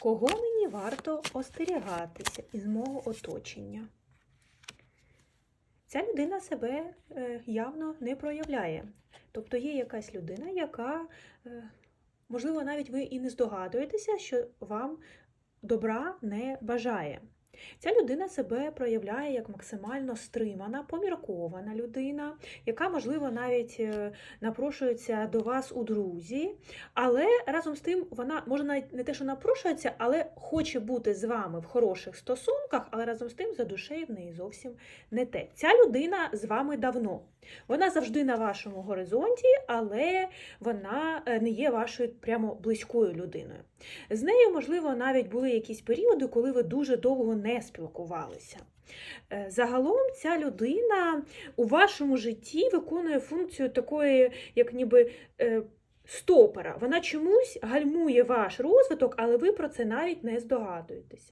Кого мені варто остерігатися із мого оточення? Ця людина себе е, явно не проявляє. Тобто є якась людина, яка, е, можливо, навіть ви і не здогадуєтеся, що вам добра не бажає. Ця людина себе проявляє як максимально стримана, поміркована людина, яка, можливо, навіть е, напрошується до вас у друзі, але разом з тим вона може навіть не те, що напрошується, але хоче бути з вами в хороших стосунках, але разом з тим за душею в неї зовсім не те. Ця людина з вами давно. Вона завжди на вашому горизонті, але вона е, не є вашою прямо близькою людиною. З нею, можливо, навіть були якісь періоди, коли ви дуже довго не спілкувалися. Е, Загалом ця людина у вашому житті виконує функцію такої, як ніби. е, Стопера, вона чомусь гальмує ваш розвиток, але ви про це навіть не здогадуєтесь.